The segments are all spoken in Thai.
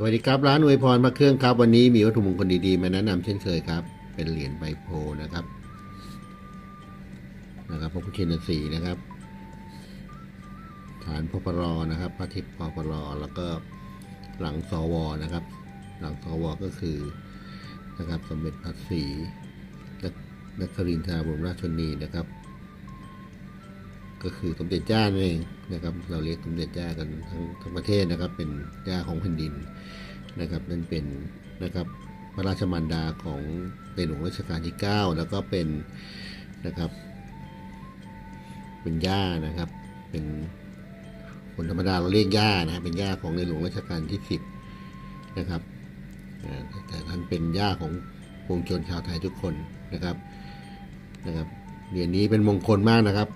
สวัสดีครับ ร้านอวยพรมาเครื่องครับ วันนี้มีวัตถุมงคลดีๆ มาแนะนำเช่นเคยครับ เป็นเหรียญใบโพนะครับ นะครับพระพุทธชินสีนะครับ ฐานพปรนะครับ พระทิพย์พปรแล้วก็หลังสวนะครับ หลังสวก็คือนะครับสมเด็จพระศรีนครินทราบรมราชชนีนะครับ ก็คือสมเด็จย่านั่นเองนะครับ เราเรียกสมเด็จย่ากันทั้งทั้งประเทศนะครับ เป็นย่าของแผ่นดินนะครับ นั่นเป็นนะครับพระราชมารดาของในหลวงรัชกาลที่ 9 แล้วก็เป็นนะครับ เป็นย่านะครับ เป็นคนธรรมดาเราเรียกย่านะครับเป็นย่าของในหลวงรัชกาลที่ 10 นะครับแต่ท่านเป็นย่าของปวงชนชาวไทยทุกคนนะครับนะครับเหรียญนี้เป็นมงคลมากนะครับ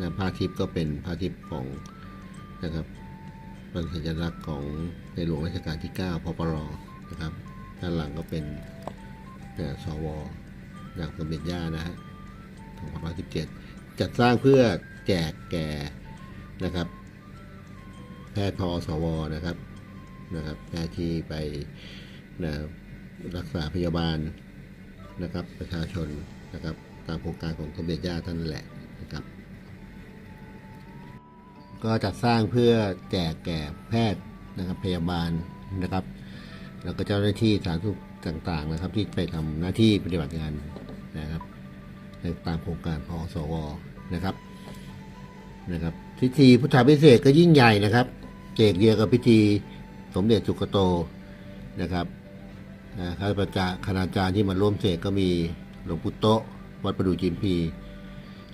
นะพระอาทิตย์ก็เป็นพระอาทิตย์ของนะครับเป็นสัญลักษณ์ของในหลวงรัชกาลที่ 9 พปรนะครับด้านหลังก็เป็นนะสวจากสมเด็จย่านะฮะ2517 จัดสร้างเพื่อแจกแก่นะครับ แพทย์พอสวนะครับนะครับแพทย์ที่ไปนะรักษาพยาบาลนะครับ ประชาชนนะครับ ตามโครงการของสมเด็จย่าท่านแหละนะครับ ก็จัดสร้างเพื่อแจกแก่แพทย์นะครับพยาบาลนะครับ แล้วก็เจ้าหน้าที่สาธารณสุขต่างๆนะครับ ที่ไปทำหน้าที่ปฏิบัติงานนะครับในตามโครงการพอสวนะครับนะครับพิธีพุทธาพิเศษก็ยิ่งใหญ่นะครับเจกเดียวกับพิธีสมเด็จสุกโตนะครับนะข้าราชการคณาจารย์ที่มาร่วมเสกก็มีหลวงปู่โตวัดประดู่จิมพี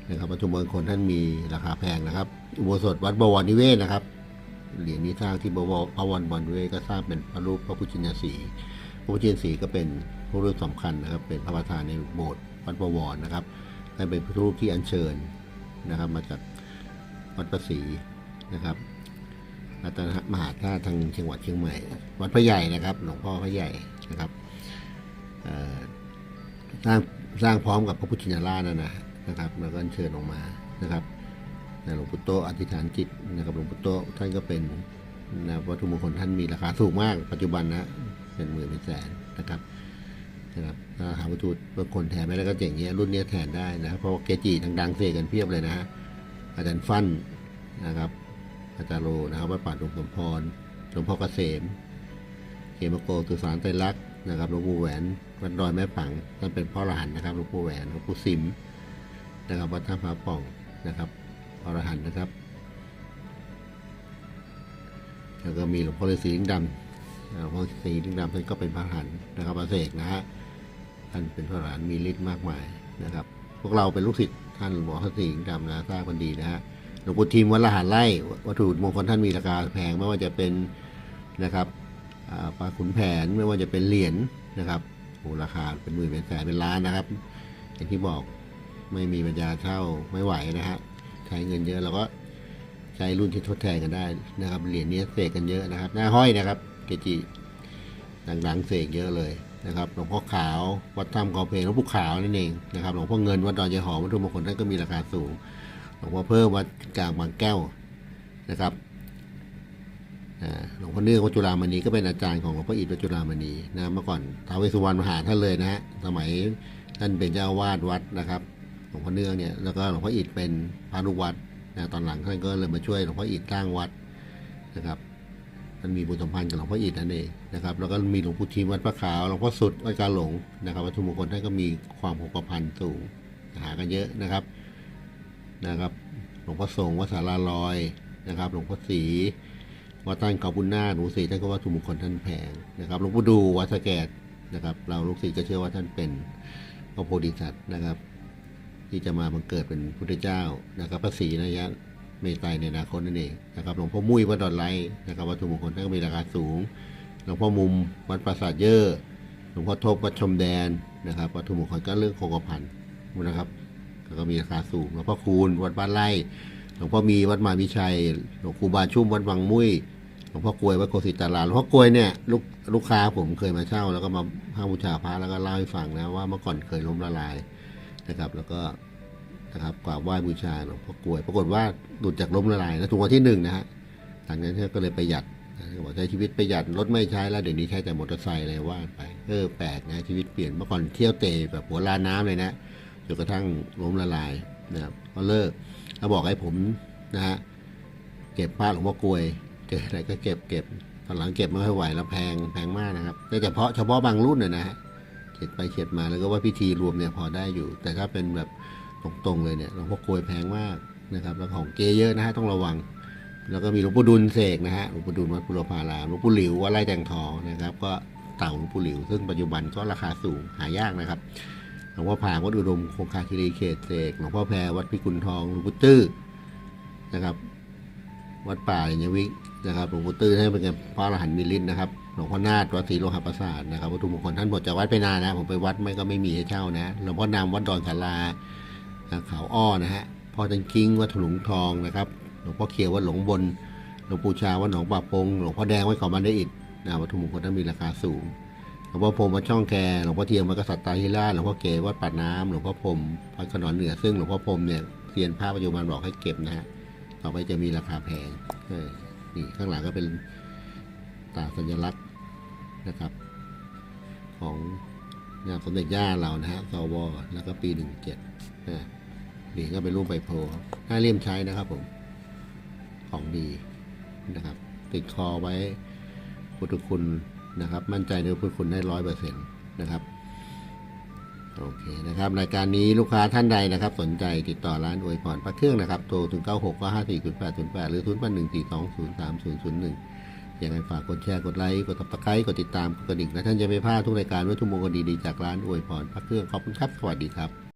นะครับวัตถุมงคลท่านมีราคาแพงนะครับ อุโบสถวัดบวรนิเวศนะครับ เหรียญนี้สร้างที่บวรพระวันบวรนิเวศก็สร้างเป็นพระรูปพระพุทธชินสีพระพุทธชินสีก็เป็นพระรูปสำคัญนะครับ เป็นพระประธานในโบสถ์วัดบวรนะครับและเป็นพระรูปที่อัญเชิญนะครับ มาจากวัดประศรีนะครับรัตนมหาธาตุทางจังหวัดเชียงใหม่ วัดพระใหญ่นะครับ หลวงพ่อพระใหญ่นะครับสร้างสร้างพร้อมกับพระพุทธชินราชนะนะ นะครับแล้วก็เชิญออกมานะครับนหลวงปู่โตอธิษฐานจิตนะครับหลวงปู่โตท่านก็เป็นนะวัตถุมงคลท่านมีราคาถูกมาก ปัจจุบันนะเป็นหมื่นเป็นแสนนะครับนะครับถ้าหาวัตถุบางคนแทนไม่ได้ก็เจ๋งเงี้ยรุ่นนี้แทนได้นะครับเพราะเกจิดังๆเสกกันเพียบเลยนะฮะอาจารย์ฟั่นนะครับอาจารย์โลนะครับวัดป่าดงสมพรหลวงพ่อเกษมเขมโกตุสารไตรลักษณ์นะครับหลวงปู่แหวนวัดดอยแม่ปังท่านเป็นพ่อรหันนะครับหลวงปู่แหวนหลวงปู่สิม นะครับวัดท่าพระป่องนะครับอรหันต์นะครับแล้วก็มีหลวงพ่อฤาษีลิงดำหลวงพ่อฤาษีลิงดำท่านก็เป็นพระอรหันต์นะครับพระเสกนะฮะท่านเป็นพระอรหันต์มีฤทธิ์มากมายนะครับ พวกเราเป็นลูกศิษย์ท่านหลวงพ่อฤาษีลิงดำนะทราบกันดีนะฮะหลวงปู่ทิมวัดละหารไร่วัตถุมงคลท่านมีราคาแพงไม่ว่าจะเป็นนะครับปลาขุนแผนไม่ว่าจะเป็นเหรียญนะครับโอราคาเป็นหมื่นเป็นแสนเป็นล้านนะครับ อย่างที่บอก ไม่มีปัญญาเช่าไม่ไหวนะฮะใช้เงินเยอะเราก็ใช้รุ่นที่ทดแทนกันได้นะครับเหรียญนี้เสกกันเยอะนะครับ หน้าห้อยนะครับ เกจิดังๆเสกเยอะเลยนะครับหลวงพ่อขาววัดถ้ำกอเพลงหลวงปู่ขาวนั่นเองนะครับหลวงพ่อเงินวัดดอนยายหอมวัตถุมงคลท่านก็มีราคาสูงหลวงพ่อเพิ่มวัดกลางบางแก้วนะครับหลวงพ่อเนื่องวัดจุฬามณีก็เป็นอาจารย์ของหลวงพ่ออิฐวัดจุฬามณีนะเมื่อก่อนท้าวเวสสุวรรณมาหาท่านเลยนะฮะสมัยท่านเป็นเจ้าวาดวัดนะครับ หลวงพ่อเนื่องเนี่ยแล้วก็หลวงพ่ออิฐเป็นพระลูกวัดนะตอนหลังท่านก็เลยมาช่วยหลวงพ่ออิฐสร้างวัดนะครับท่านมีบุญสัมพันธ์กับหลวงพ่ออิฐนั่นเองนะครับแล้วก็มีหลวงปู่ทิมวัดพระขาวหลวงพ่อสุดวัดกาหลงนะครับวัตถุมงคลท่านก็มีความผูกพันสูงหากันเยอะนะครับนะครับ หลวงพ่อสงฆ์วัดสาราลอยนะครับ หลวงพ่อศรีวัดตั้นเกาบุญนาหลวงศรีท่านก็วัตถุมงคลท่านแพงนะครับหลวงปู่ดูวัดสะแกดนะครับ เราลูกศิษย์ก็เชื่อว่าท่านเป็นพระโพธิสัตว์นะครับ ที่จะมาบังเกิดเป็นพุทธเจ้านะครับพระศรีนะยะเมตไตรในอนาคตนั่นเองนะครับหลวงพ่อมุ้ยวัดดอนไลนะครับวัตถุมงคลท่านก็มีราคาสูงหลวงพ่อมุมวัดปราสาทเยอะหลวงพ่อทบวัดชมแดนนะครับวัตถุมงคลก็เรื่องโคกพันนะครับก็มีราคาสูงหลวงพ่อคูณวัดบ้านไร่หลวงพ่อมีวัดมาวิชัยหลวงครูบาชุ่มวัดวังมุ้ยหลวงพ่อกลวยวัดโกศิตาราหลวงพ่อกลวยเนี่ยลูกลูกค้าผมเคยมาเช่า แล้วก็มาห้าบูชาพระแล้วก็เล่าให้ฟังนะว่าเมื่อก่อนเคยล้มละลาย นะครับ แล้วก็นะครับกราบไหว้บูชาหลวงพ่อกลวย ปรากฏว่าหลุดจากล้มละลายแล้วถูกวันที่หนึ่งนะฮะหลังจากนั้นก็เลยประหยัดบอกใช้ชีวิตประหยัดรถไม่ใช้แล้วเดี๋ยวนี้ใช้แต่มอเตอร์ไซค์อะไรว่าไปเออแปลกนะชีวิตเปลี่ยนเมื่อก่อนเที่ยวเตะแบบหัวลาน้ำเลยนะจนกระทั่งล้มละลายนะครับก็เลิกเขาบอกให้ผมนะฮะเก็บผ้าหลวงพ่อกลวยเจออะไรก็เก็บเก็บตอนหลังเก็บไม่ค่อยไหวแล้วแพงแพงมากนะครับแต่เฉพาะเฉพาะบางรุ่นน่ะนะฮะ เข็ดไปเข็ดมาแล้วก็ว่าพิธีรวมเนี่ยพอได้อยู่ แต่ถ้าเป็นแบบตรงๆเลยเนี่ยหลวงพ่อกลวยแพงมากนะครับแล้วของเกเยอะนะฮะต้องระวัง แล้วก็มีหลวงปู่ดุลเสกนะฮะหลวงปู่ดุลวัดพุรพารามหลวงปู่หลิววัดไร่แตงทองนะครับ ก็เต่าหลวงปู่หลิว ซึ่งปัจจุบันก็ราคาสูงหายากนะครับหลวงพ่อผางวัดอุดมคงคาคิรีเขตเสกหลวงพ่อแพรวัดพิกุลทองหลวงปู่ตื้อนะครับ วัดป่าอย่างวิ นะครับหลวงปู่ตื้อให้เป็นพระอรหันต์มีฤทธิ์นะครับหลวงพ่อนาฏวัดศรีโลหะประสาทนะครับวัตถุมงคลท่านหมดจากวัดไปนานนะผมไปวัดไม่ก็ไม่มีให้เช่านะหลวงพ่อนามวัดดอนสาราเขาอ้อนะฮะพ่อจันกิ้งวัดถลุงทองนะครับหลวงพ่อเขียววัดหลงบนหลวงปู่ชาวัดหนองป่าปงหลวงพ่อแดงวัดเขาบันไดอิฐนะวัตถุมงคลท่านมีราคาสูงหลวงพ่อพรมวัดช่องแคหลวงพ่อเทียมวัดกษัตริย์ตาฮิราชหลวงพ่อเก๋วัดปากน้ำหลวงพ่อพรมวัดขนอนเหนือซึ่งหลวงพ่อพรมเนี่ยเซียนพระปัจจุบันบอกให้เก็บนะฮะต่อไปจะมีราคาแพงเอ นี่ข้างหลังก็เป็นตราสัญลักษณ์นะครับ ของงานสมเด็จย่าเรานะฮะสวแล้วก็ปีหนึ่งเจ็ดนี่ก็เป็นรูปใบโพธิ์น่าเลี่ยมใช้นะครับผม ของดีนะครับ ติดคอไว้พุทธคุณนะครับ มั่นใจในพุทธคุณได้ร้อยเปอร์เซ็นต์นะครับ โอเคนะครับรายการนี้ลูกค้าท่านใดนะครับ สนใจติดต่อร้านอวยพรพระเครื่องนะครับโทรถึง96ก็54 08 08 หรือ0 1 4 2 0 3 0 0 1ยังไงฝากกดแชร์กดไลค์กดติดตามกดติดตามกดกระดิ่งและท่านจะไม่พลาดทุกรายการวัตถุมงคลดีๆจากร้านอวยพรพระเครื่องขอบคุณครับสวัสดีครับ